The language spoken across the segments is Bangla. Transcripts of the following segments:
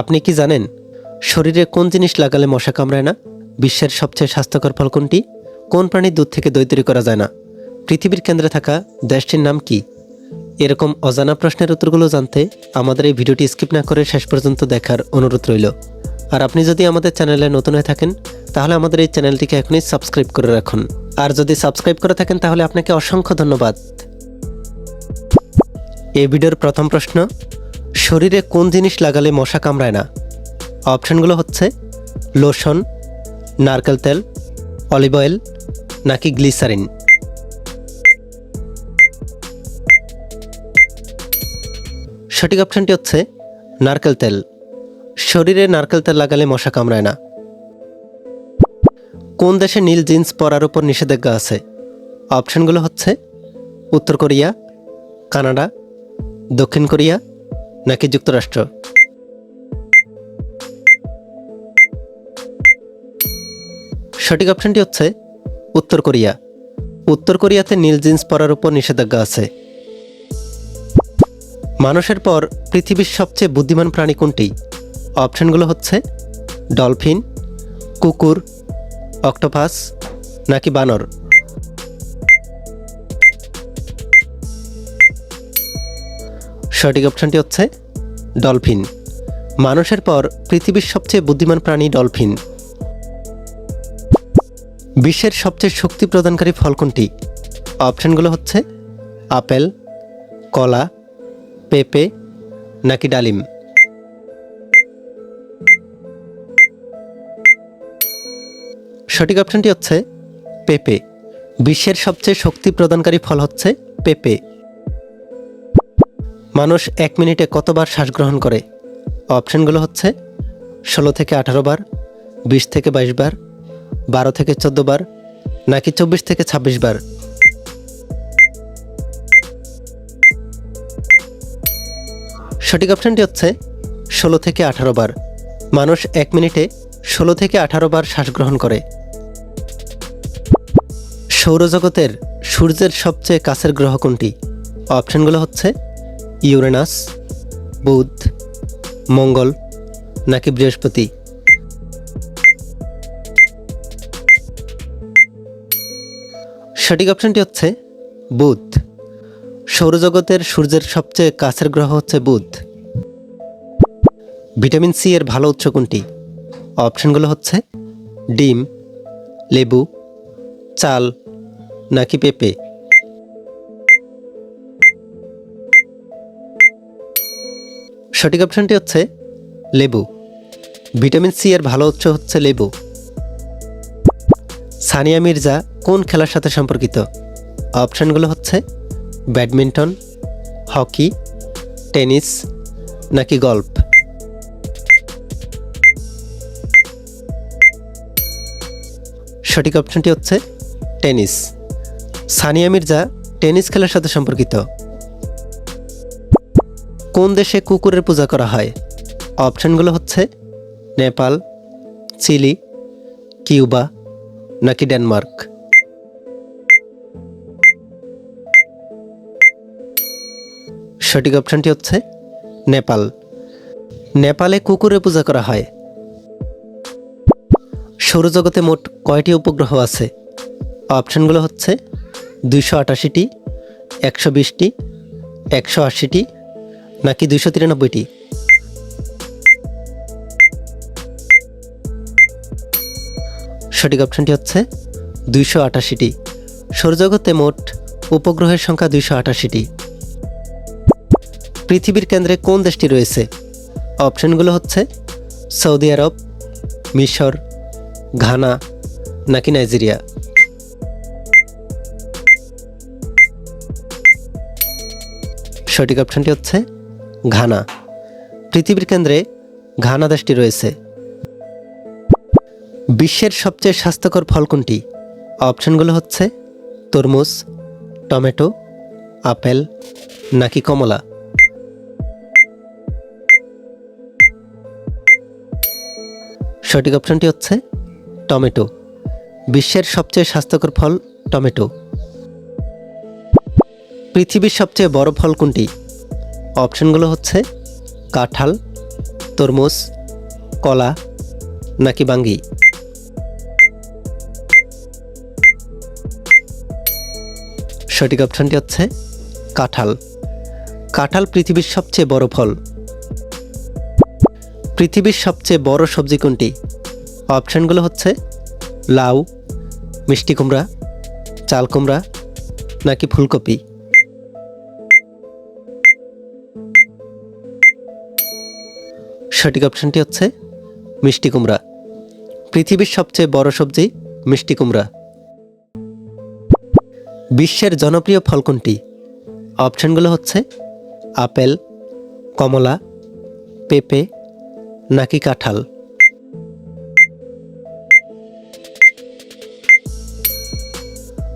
আপনি কি জানেন, শরীরে কোন জিনিস লাগালে মশা কামড়ায় না? বিশ্বের সবচেয়ে স্বাস্থ্যকর ফল কোনটি? কোন প্রাণীর দুধ থেকে দই তৈরি করা যায় না? পৃথিবীর কেন্দ্রে থাকা দেশটির নাম কি? এরকম অজানা প্রশ্নের উত্তরগুলো জানতে আমাদের এই ভিডিওটি স্কিপ না করে শেষ পর্যন্ত দেখার অনুরোধ রইল। আর আপনি যদি আমাদের চ্যানেলে নতুন হয়ে থাকেন, তাহলে আমাদের এই চ্যানেলটিকে এখনই সাবস্ক্রাইব করে রাখুন। আর যদি সাবস্ক্রাইব করে থাকেন, তাহলে আপনাকে অসংখ্য ধন্যবাদ। এই ভিডিওর প্রথম প্রশ্ন শরীরে কোন জিনিস লাগালে মশা কামড়ায় না? অপশানগুলো হচ্ছে লোশন, নারকেল তেল, অলিভ অয়েল নাকি গ্লিসারিন। সঠিক অপশানটি হচ্ছে নারকেল তেল। শরীরে নারকেল তেল লাগালে মশা কামড়ায় না। কোন দেশে নীল জিন্স পরার উপর নিষেধাজ্ঞা আছে? অপশানগুলো হচ্ছে উত্তর কোরিয়া, কানাডা, দক্ষিণ কোরিয়া নাকি যুক্তরাষ্ট্র? সঠিক অপশনটি হচ্ছে উত্তর কোরিয়া। উত্তর কোরিয়াতে নীল জিন্স পরার উপর নিষেধাজ্ঞা আছে। মানুষের পর পৃথিবীর সবচেয়ে বুদ্ধিমান প্রাণী কোনটি? অপশনগুলো হচ্ছে ডলফিন, কুকুর, অক্টোপাস নাকি বানর? সঠিক অপশনটি হচ্ছে ডলফিন। মানুষের পর পৃথিবীর সবচেয়ে বুদ্ধিমান প্রাণী ডলফিন। বিশ্বের সবচেয়ে শক্তি প্রদানকারী ফল কোনটি? অপশনগুলো হচ্ছে আপেল, কলা, পেঁপে নাকি ডালিম। সঠিক অপশনটি হচ্ছে পেঁপে। বিশ্বের সবচেয়ে শক্তি প্রদানকারী ফল হচ্ছে পেঁপে। মানুষ এক মিনিটে কতবার শ্বাস গ্রহণ করে? অপশনগুলো হচ্ছে, ষোলো থেকে আঠারো বার, বিশ থেকে বাইশ বার, বারো থেকে চোদ্দ বার, নাকি চব্বিশ থেকে ছাব্বিশ বার। সঠিক অপশনটি হচ্ছে, ষোলো থেকে আঠারো বার। মানুষ এক মিনিটে ষোলো থেকে আঠারো বার শ্বাস গ্রহণ করে। সৌরজগতের সূর্যের সবচেয়ে কাছের গ্রহ কোনটি? অপশনগুলো হচ্ছে ইউরেনাস, বুধ, মঙ্গল নাকি বৃহস্পতি? সঠিক অপশনটি হচ্ছে বুধ। সৌরজগতের সূর্যের সবচেয়ে কাছের গ্রহ হচ্ছে বুধ। ভিটামিন সি এর ভালো উৎস কোনটি? অপশনগুলো হচ্ছে ডিম, লেবু, চাল নাকি পেঁপে? সঠিক অপশনটি হচ্ছে লেবু। ভিটামিন সি এর ভালো উৎস হচ্ছে লেবু। সানিয়া মির্জা কোন খেলার সাথে সম্পর্কিত? অপশনগুলো হচ্ছে ব্যাডমিন্টন, হকি, টেনিস নাকি গল্ফ? সঠিক অপশনটি হচ্ছে টেনিস। সানিয়া মির্জা টেনিস খেলার সাথে সম্পর্কিত। কোন দেশে কুকুরের পূজা করা হয়? অপশানগুলো হচ্ছে নেপাল, চিলি, কিউবা নাকি ডেনমার্ক। সঠিক অপশনটি হচ্ছে নেপাল। নেপালে কুকুরের পূজা করা হয়। সৌরজগতে মোট কয়টি উপগ্রহ আছে? অপশানগুলো হচ্ছে দুইশো আটাশিটি, একশো বিশটি, একশো আশিটি নাকি দুইশো তিরানব্বইটি? সঠিক অপশনটি হচ্ছে দুইশো আটাশিটি। সৌরজগতে মোট উপগ্রহের সংখ্যা দুইশো আটাশিটি। পৃথিবীর কেন্দ্রে কোন দেশটি রয়েছে? অপশনগুলো হচ্ছে সৌদি আরব, মিশর, ঘানা নাকি নাইজেরিয়া? সঠিক অপশনটি হচ্ছে ঘানা। পৃথিবীর কেন্দ্রে ঘানা দেশটি রয়েছে। বিশ্বের সবচেয়ে স্বাস্থ্যকর ফল কোনটি? অপশনগুলো হচ্ছে তরমুজ, টমেটো, আপেল নাকি কমলা। সঠিক অপশনটি হচ্ছে টমেটো। বিশ্বের সবচেয়ে স্বাস্থ্যকর ফল টমেটো। পৃথিবীর সবচেয়ে বড় ফল কোনটি? অপশনগুলো হচ্ছে কাঁঠাল, তরমুজ, কলা নাকি বাঙ্গি। সঠিক অপশনটি হচ্ছে কাঁঠাল। কাঁঠাল পৃথিবীর সবচেয়ে বড় ফল। পৃথিবীর সবচেয়ে বড় সবজি কোনটি? অপশানগুলো হচ্ছে লাউ, মিষ্টি কুমড়া, চাল কুমড়া নাকি ফুলকপি। সঠিক অপশানটি হচ্ছে মিষ্টি কুমড়া। পৃথিবীর সবচেয়ে বড় সবজি মিষ্টি কুমড়া। বিশ্বের জনপ্রিয় ফল কোনটি? অপশানগুলো হচ্ছে আপেল, কমলা, পেঁপে নাকি কাঁঠাল।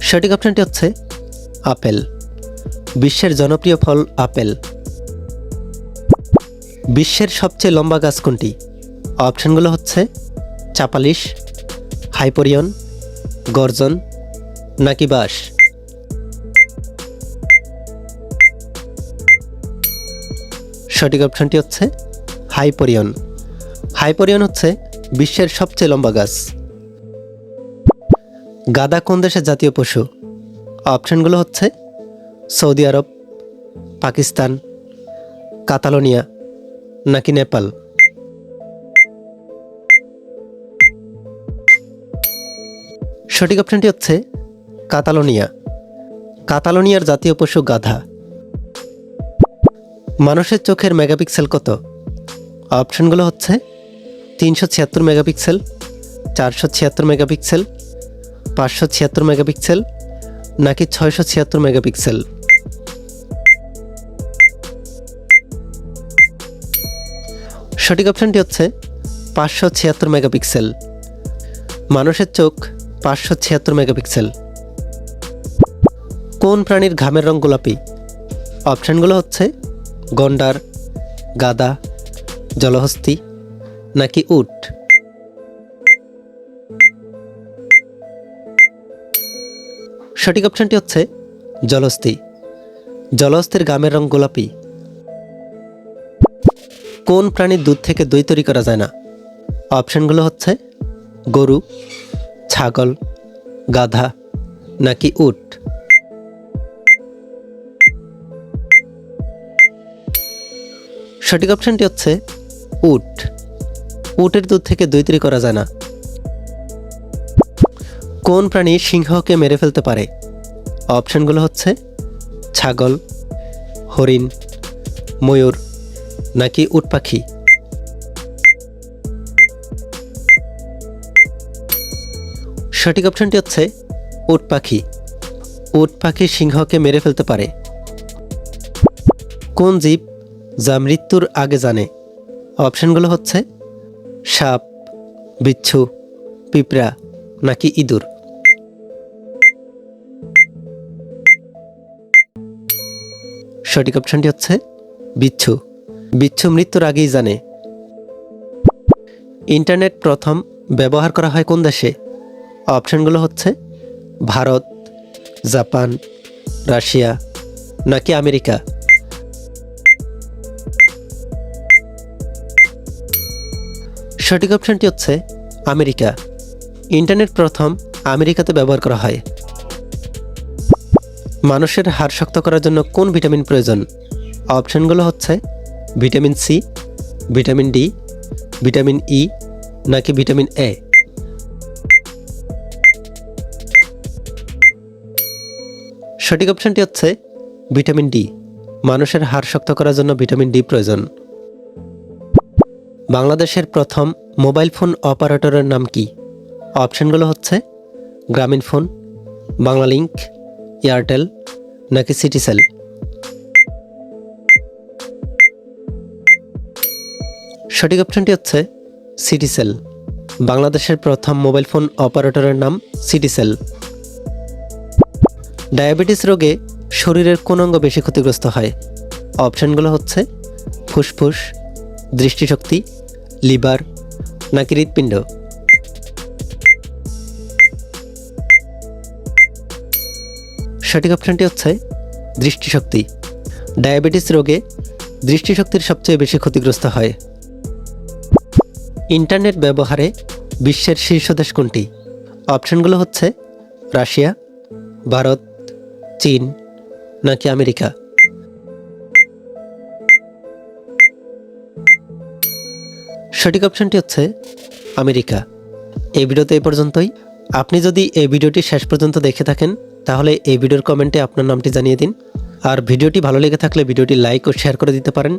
সঠিক অপশনটি হচ্ছে আপেল। বিশ্বের জনপ্রিয় ফল আপেল। বিশ্বের সবচেয়ে লম্বা গাছ কোনটি? অপশানগুলো হচ্ছে চাপালিশ, হাইপোরিয়ন, গর্জন নাকি বাস সঠিক অপশনটি হচ্ছে হাইপোরিয়ন। হাইপোরিয়ন হচ্ছে বিশ্বের সবচেয়ে লম্বা গাছ। গাদা কোন দেশের জাতীয় পশু? অপশনগুলো হচ্ছে সৌদি আরব, পাকিস্তান, কাতালোনিয়া। নাকি নেপাল? সঠিক অপশনটি হচ্ছে কাতালোনিয়া। কাতালোনিয়ার জাতীয় পশু গাধা। মানুষের চোখের মেগাপিক্সেল কত? অপশনগুলো হচ্ছে তিনশো ছিয়াত্তর মেগাপিক্সেল, চারশো ছিয়াত্তর মেগাপিক্সেল, পাঁচশো ছিয়াত্তর মেগাপিক্সেল নাকি ছয়শো ছিয়াত্তর মেগাপিক্সেল। সঠিক অপশনটি হচ্ছে পাঁচশো ছিয়াত্তর মেগাপিক্সেল। মানুষের চোখ পাঁচশো ছিয়াত্তর মেগাপিক্সেল। কোন প্রাণীর ঘামের রং গোলাপি? অপশানগুলো হচ্ছে গন্ডার, গাদা, জলহস্তি নাকি উট? সঠিক অপশনটি হচ্ছে জলহস্তি। জলহস্তির গামের রং গোলাপি। কোন প্রাণীর দুধ থেকে দই তৈরি করা যায় না? অপশানগুলো হচ্ছে গরু, ছাগল, গাধা নাকি উট। সঠিক অপশনটি হচ্ছে উট। উটের দুধ থেকে দই তৈরি করা যায় না। কোন প্রাণী সিংহকে মেরে ফেলতে পারে? অপশানগুলো হচ্ছে ছাগল, হরিণ, ময়ূর নাকি উট পাখি? সঠিক অপশনটি হচ্ছে উট পাখি। উট পাখি সিংহকে মেরে ফেলতে পারে। কোন জীব যা মৃত্যুর আগে জানে? অপশনগুলো হচ্ছে সাপ, বিচ্ছু, পিঁপড়া নাকি ইঁদুর। সঠিক অপশনটি হচ্ছে বিচ্ছু। বিচ্ছু মৃত্যুর আগেই জানে। ইন্টারনেট প্রথম ব্যবহার করা হয় কোন দেশে? অপশনগুলো হচ্ছে ভারত, জাপান, রাশিয়া নাকি আমেরিকা। সঠিক অপশনটি হচ্ছে আমেরিকা। ইন্টারনেট প্রথম আমেরিকাতে ব্যবহার করা হয়। মানুষের হাড় শক্ত করার জন্য কোন ভিটামিন প্রয়োজন? অপশনগুলো হচ্ছে vitamin C, vitamin D, vitamin E, নাকি ভিটামিন এ? সঠিক অপশনটি হচ্ছে ভিটামিন ডি। মানুষের হাড় শক্ত করার জন্য ভিটামিন ডি প্রয়োজন। বাংলাদেশের প্রথম মোবাইল ফোন অপারেটরের নাম কি? অপশনগুলো হচ্ছে গ্রামীণ ফোন বাংলালিংক এয়ারটেল, নাকি সিটিসেল সঠিক অপশনটি হচ্ছে সিটিসেল বাংলাদেশের প্রথম মোবাইল ফোন অপারেটরের নাম সিটিসেল ডায়াবেটিস রোগে শরীরের কোন অঙ্গ বেশি ক্ষতিগ্রস্ত হয়? অপশনগুলো হচ্ছে ফুসফুস, দৃষ্টিশক্তি, লিভার নাকি হৃৎপিণ্ড। সঠিক অপশনটি হচ্ছে দৃষ্টিশক্তি। ডায়াবেটিস রোগে দৃষ্টিশক্তির সবচেয়ে বেশি ক্ষতিগ্রস্ত হয়। ইন্টারনেট ব্যবহারে বিশ্বের শীর্ষ দেশ কোনটি? অপশনগুলো হচ্ছে রাশিয়া, ভারত, চীন নাকি আমেরিকা। সঠিক অপশনটি হচ্ছে আমেরিকা। এই ভিডিওতে এই পর্যন্তই। আপনি যদি এই ভিডিওটি শেষ পর্যন্ত দেখে থাকেন, তাহলে এই ভিডিওর কমেন্টে আপনার নামটি জানিয়ে দিন। আর ভিডিওটি ভালো লেগে থাকলে ভিডিওটি লাইক ও শেয়ার করে দিতে পারেন।